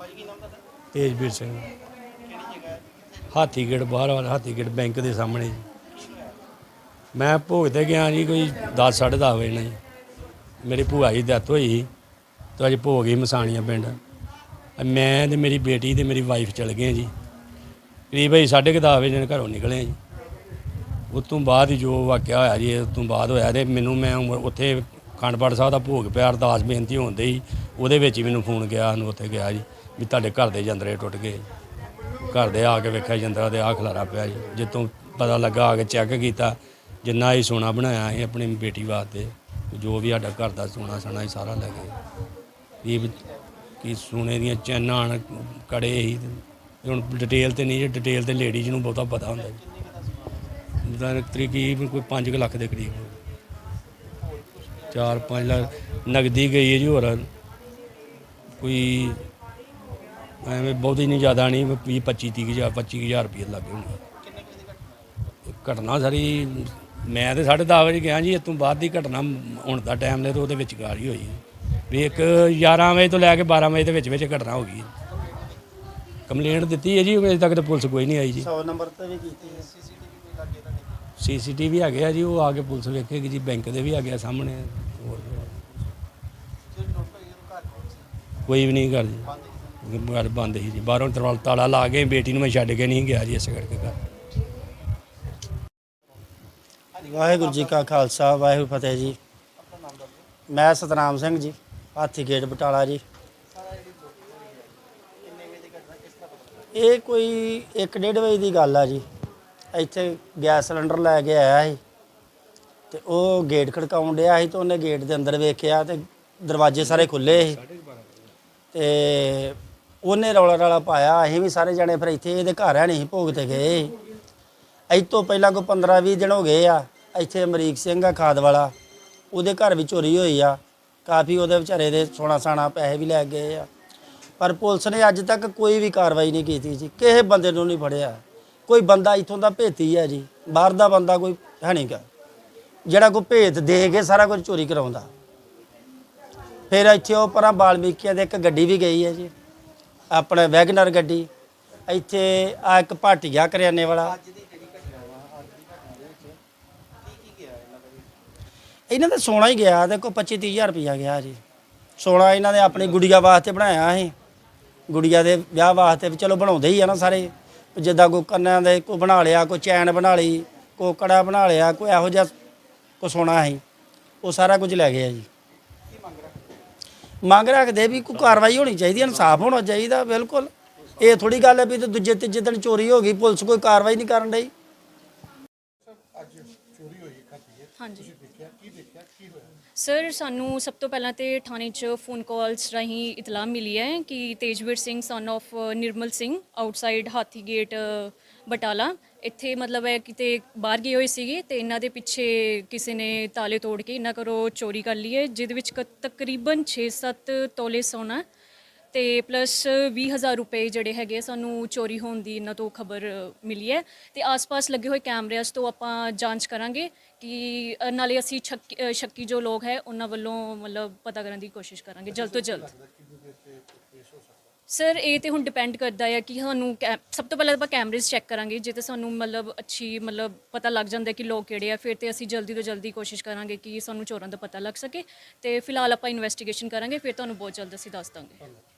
ਭਾਜੀ ਕੀ ਨਾਮ ਤੁਹਾਡਾ? ਤੇਜਵੀਰ ਸਿੰਘ। ਕਿਹੜੀ ਜਗ੍ਹਾ ਹੈ? ਹਾਥੀਗੇਟ ਬਾਹਰ ਵਾਲਾ ਹਾਥੀਗੇਟ ਬੈਂਕ ਦੇ ਸਾਹਮਣੇ ਜੀ। ਮੈਂ ਭੋਗ ਤੇ ਗਿਆ ਜੀ ਕੋਈ 10 10:30 ਵਜੇ ਨਾਲ ਜੀ। ਮੇਰੀ ਭੂਆ ਜੀ ਡੈਥ ਹੋਈ ਸੀ ਤੇ ਅੱਜ ਭੋਗ ਹੀ ਮਸਾਣੀਆਂ ਪਿੰਡ। ਮੈਂ ਤੇ ਮੇਰੀ ਬੇਟੀ ਤੇ ਮੇਰੀ ਵਾਈਫ ਚਲ ਗਏ ਜੀ। ਕਰੀਬ ਅਸੀਂ 10:30 ਵਜੇ ਨਾਲ ਘਰੋਂ ਨਿਕਲੇ ਜੀ। ਉਸ ਤੋਂ ਬਾਅਦ ਹੀ ਜੋ ਵਾਕਿਆ ਹੋਇਆ ਜੀ ਉਸ ਤੋਂ ਬਾਅਦ ਹੋਇਆ ਤੇ ਮੈਨੂੰ ਮੈਂ ਉਮ- ਉੱਥੇ ਖੰਡਪੜ ਸਾਹਿਬ ਦਾ ਭੋਗ ਪਿਆ ਅਰਦਾਸ ਬੇਨਤੀ ਹੁੰਦੇ ਸੀ। ਉਹਦੇ ਵਿੱਚ ਹੀ ਮੈਨੂੰ ਫੋਨ ਗਿਆ ਸਾਨੂੰ ਉੱਥੇ ਗਿਆ ਜੀ ਵੀ ਤੁਹਾਡੇ ਘਰ ਦੇ ਜੰਦਰੇ ਟੁੱਟ ਗਏ ਘਰ ਦੇ ਆ ਕੇ ਵੇਖਿਆ ਜੰਦਰਾ ਤੇ ਆ ਖਲਾਰਾ ਪਿਆ ਜੀ। ਜਿੱਤੋਂ ਪਤਾ ਲੱਗਾ ਆ ਕੇ ਚੈੱਕ ਕੀਤਾ ਜਿੰਨਾ ਹੀ ਸੋਨਾ ਬਣਾਇਆ ਸੀ ਆਪਣੀ ਬੇਟੀ ਵਾਸਤੇ ਜੋ ਵੀ ਸਾਡਾ ਘਰ ਦਾ ਸੋਨਾ ਸਣਾ ਹੀ ਸਾਰਾ ਲੈ ਗਏ। ਇਹ ਕੀ ਸੋਨੇ ਦੀਆਂ ਚੈਨਾਂ ਹਨ, ਕੜੇ ਹੀ ਹੁਣ ਡਿਟੇਲ ਤੇ ਨਹੀਂ ਜੇ ਡਿਟੇਲ ਤੇ ਲੇਡੀਜ਼ ਨੂੰ ਬਹੁਤਾ ਪਤਾ ਹੁੰਦਾ ਜੀ। ਦਾ ਤਕਰੀਬਨ ਕੋਈ 5 ਲੱਖ ਦੇ ਕਰੀਬ। 4-5 ਲੱਖ ਨਗਦੀ ਗਈ ਹੈ ਜੀ ਹੋਰ। ਕੋਈ ਐਵੇਂ ਬਹੁਤੀ ਨਹੀਂ ਜ਼ਿਆਦਾ ਨਹੀਂ 20 25 30 ਹਜ਼ਾਰ 25 ਹਜ਼ਾਰ ਰੁਪਏ ਲੱਗੇ ਹੋਣਗੇ ਘਟਨਾ ਸਾਰੀ ਮੈਂ ਤੇ 10:30 ਵਜੇ ਗਿਆ ਜੀ ਇਸ ਤੋਂ ਬਾਅਦ ਦੀ ਘਟਨਾ ਹੁਣ ਦਾ ਟਾਈਮ ਨੇ ਤੇ ਉਹਦੇ ਵਿੱਚ ਗਾਰੀ ਹੋਈ। ਵੀ ਇੱਕ 11 ਵਜੇ ਤੋਂ ਲੈ ਕੇ 12 ਵਜੇ ਦੇ ਵਿੱਚ ਵਿੱਚ ਘਟਨਾ ਹੋ ਗਈ। ਕੰਪਲੇਂਟ ਦਿੱਤੀ ਹੈ ਜੀ ਅਜੇ ਤੱਕ ਤਾਂ ਪੁਲਿਸ ਕੋਈ ਨਹੀਂ ਆਈ ਜੀ। 100 ਨੰਬਰ ਤੇ ਵੀ ਕੀਤੀ ਹੈ। ਸੀਸੀਟੀਵੀ ਕੋਈ ਲੱਗੇ ਤਾਂ ਨਹੀਂ ਸੀਸੀਟੀਵੀ ਹੈਗੇ ਆ ਜੀ ਉਹ ਆ ਕੇ ਪੁਲਿਸ ਵੇਖੇਗੀ ਜੀ ਬੈਂਕ ਦੇ ਵੀ ਆ ਸਾਹਮਣੇ। ਹੋਰ ਕੋਈ ਵੀ ਨਹੀਂ ਕਰ ਜੀ। ਘਰ ਬੰਦ ਸੀ ਜੀ। ਬਾਹਰੋਂ ਤਰਵਾਲ ਤਾਲਾ ਲਾ ਕੇ ਬੇਟੀ ਨੂੰ ਮੈਂ ਛੱਡ ਕੇ ਨਹੀਂ ਗਿਆ ਜੀ ਇਸ ਕਰਕੇ ਘਰ। ਵਾਹਿਗੁਰੂ ਜੀ ਕਾ ਖਾਲਸਾ, ਵਾਹਿਗੁਰੂ ਫਤਿਹ ਜੀ। ਮੈਂ ਸਤਨਾਮ ਸਿੰਘ ਜੀ, ਹਾਥੀ ਗੇਟ ਬਟਾਲਾ ਜੀ। ਇਹ ਕੋਈ 1:30 ਵਜੇ ਦੀ ਗੱਲ ਆ ਜੀ। ਇੱਥੇ ਗੈਸ ਸਿਲੰਡਰ ਲੈ ਕੇ ਆਇਆ ਸੀ। ਤੇ ਉਹ ਗੇਟ ਖੜਕਾਉਣ ਡਿਆ ਸੀ ਤੇ ਉਹਨੇ ਗੇਟ ਦੇ ਅੰਦਰ ਵੇਖਿਆ ਤੇ ਦਰਵਾਜ਼ੇ ਸਾਰੇ ਖੁੱਲੇ ਸੀ। ਤੇ ਉਹਨੇ ਰੌਲਾ ਰਾਲਾ ਪਾਇਆ, ਅਸੀਂ ਵੀ ਸਾਰੇ ਜਣੇ ਫਿਰ ਇੱਥੇ ਇਹਦੇ ਘਰ ਹੈ ਨਹੀਂ ਭੋਗ ਤੇ ਗਏ ਇਹ ਤੋਂ ਪਹਿਲਾਂ ਕੋਈ 15 20 ਦਿਨ ਹੋ ਗਏ ਆ, ਇੱਥੇ ਅਮਰੀਕ ਸਿੰਘ ਆ ਖਾਦ ਵਾਲਾ, ਉਹਦੇ ਘਰ ਵੀ ਚੋਰੀ ਹੋਈ ਆ। ਕਾਫੀ ਉਹਦੇ ਵਿਚਾਰੇ ਦੇ ਸੋਨਾ ਸਾਣਾ ਪੈਸੇ ਵੀ ਲੈ ਗਏ ਆ। ਪਰ ਪੁਲਿਸ ਨੇ ਅੱਜ ਤੱਕ ਕੋਈ ਵੀ ਕਾਰਵਾਈ ਨਹੀਂ ਕੀਤੀ ਜੀ, ਕਿਸੇ ਬੰਦੇ ਨੂੰ ਨਹੀਂ ਫੜਿਆ। ਕੋਈ ਬੰਦਾ ਇੱਥੋਂ ਦਾ ਭੇਤੀ ਹੈ ਜੀ, ਬਾਹਰ ਦਾ ਬੰਦਾ ਕੋਈ ਹੈ ਨਹੀਂਗਾ ਜਿਹੜਾ ਕੋਈ ਭੇਤ ਦੇ ਕੇ ਸਾਰਾ ਕੁਝ ਚੋਰੀ ਕਰਾਉਂਦਾ। ਫਿਰ ਇੱਥੇ ਉਹ ਪਰਾਂ ਬਾਲਮੀਕੀਆਂ ਦੇ ਇੱਕ ਗੱਡੀ ਵੀ ਗਈ ਹੈ ਜੀ। ਆਪਣੇ ਵੈਗਨਰ ਗੱਡੀ। ਇੱਥੇ ਆ ਇੱਕ ਭਾਟੀਆ ਕਰਿਆਨੇ ਵਾਲਾ। ਇਹਨਾਂ ਦਾ ਸੋਨਾ ਹੀ ਗਿਆ ਤੇ ਕੋ 25 30000 ਰੁਪਇਆ ਗਿਆ ਜੀ। ਸੋਨਾ ਇਹਨਾਂ ਨੇ ਆਪਣੀ ਗੁੜੀਆ ਵਾਸਤੇ ਬਣਾਇਆ ਸੀ। ਗੁੜੀਆ ਦੇ ਵਿਆਹ ਵਾਸਤੇ ਵੀ ਚਲੋ ਬਣਾਉਂਦੇ ਹੀ ਆ ਨਾ ਸਾਰੇ। ਜਿੱਦਾਂ ਕੋਈ ਕੰਨਾਂ ਦੇ ਕੋ ਬਣਾ ਲਿਆ, ਕੋਈ ਚੈਨ ਬਣਾ ਲਈ ਕੋ ਕੜਾ ਬਣਾ ਲਿਆ, ਕੋਈ ਇਹੋ ਜਿਹਾ ਕੋ ਸੋਨਾ ਸੀ ਉਹ ਸਾਰਾ ਕੁਝ ਲੈ ਗਏ ਆ ਜੀ। ਮੰਗ ਰੱਖਦੇ ਵੀ ਕੋਈ ਕਾਰਵਾਈ ਹੋਣੀ ਚਾਹੀਦੀ ਇਨਸਾਫ ਹੋਣਾ ਚਾਹੀਦਾ ਬਿਲਕੁਲ। ਇਹ ਥੋੜੀ ਗੱਲ ਹੈ ਵੀ ਤੇ ਦੂਜੇ ਤੀਜੇ ਦਿਨ ਚੋਰੀ ਹੋ ਗਈ ਪੁਲਿਸ ਕੋਈ ਕਾਰਵਾਈ ਨਹੀਂ ਕਰਨ ਡਈ। ਹਾਂਜੀ। ਸਰ ਸਾਨੂੰ ਸਭ ਤੋਂ ਪਹਿਲਾਂ ਤੇ ਥਾਣੇ 'ਚ ਫੋਨ ਕਾਲਸ ਰਾਹੀਂ ਇਤਲਾਹ ਮਿਲੀ ਹੈ ਕਿ Tejveer Singh son of Nirmal Singh outside Hathi gate Batala. ਇੱਥੇ ਮਤਲਬ ਹੈ ਕਿਤੇ ਬਾਹਰ ਗਏ ਹੋਏ ਸੀਗੇ ਤੇ ਇਹਨਾਂ ਦੇ ਪਿੱਛੇ ਕਿਸੇ ਨੇ ਤਾਲੇ ਤੋੜ ਕੇ ਇਹਨਾਂ ਕਰੋ ਚੋਰੀ ਕਰ ਲਈ ਹੈ ਜਿਹਦੇ ਵਿੱਚ ਕ- ਤਕਰੀਬਨ 6-7 ਤੋਲੇ ਸੋਨਾ ਤੇ ਪਲੱਸ 20000 ਰੁਪਏ ਜਿਹੜੇ ਹੈਗੇ ਆ, ਸਾਨੂੰ ਚੋਰੀ ਹੋਣ ਦੀ ਇਹਨਾਂ ਤੋਂ ਖਬਰ ਮਿਲੀ ਹੈ ਤੇ ਆਸ-ਪਾਸ ਲੱਗੇ ਹੋਏ ਕੈਮਰਿਆਂ ਤੋਂ ਆਪਾਂ ਜਾਂਚ ਕਰਾਂਗੇ ਕਿ ਅ, ਨਾਲੇ ਅਸੀਂ ਸ਼ੱਕੀ ਅ, ਸ਼ੱਕੀ ਜੋ ਲੋਕ ਹੈ ਉਹਨਾਂ ਵੱਲੋਂ ਮਤਲਬ ਪਤਾ ਕਰਨ ਦੀ ਕੋਸ਼ਿਸ਼ ਕਰਾਂਗੇ ਜਲਦ ਤੋਂ ਜਲਦ। ਸਰ ਇਹ ਤੇ ਹੁਣ ਡਿਪੈਂਡ ਕਰਦਾ ਹੈ ਕਿ ਸਾਨੂੰ ਕੈ- ਸਭ ਤੋਂ ਪਹਿਲਾਂ ਆਪਾਂ ਕੈਮਰੇਜ਼ ਚੈੱਕ ਕਰਾਂਗੇ, ਜੇ ਤੇ ਸਾਨੂੰ ਮਤਲਬ ਅੱਛੀ, ਮਤਲਬ ਪਤਾ ਲੱਗ ਜਾਂਦਾ ਕਿ ਲੋਕ ਕਿਹੜੇ ਆ, ਫਿਰ ਤੇ ਅਸੀਂ ਜਲਦੀ ਤੋਂ ਜਲਦੀ ਕੋਸ਼ਿਸ਼ ਕਰਾਂਗੇ ਕਿ ਸਾਨੂੰ ਚੋਰਾਂ ਦਾ ਪਤਾ ਲੱਗ ਸਕੇ ਤੇ ਫਿਲਹਾਲ ਆਪਾਂ ਇਨਵੈਸਟੀਗੇਸ਼ਨ ਕਰਾਂਗੇ, ਫਿਰ ਤੁਹਾਨੂੰ ਬਹੁਤ ਜਲਦ ਅਸੀਂ ਦੱਸ ਦਾਂਗੇ।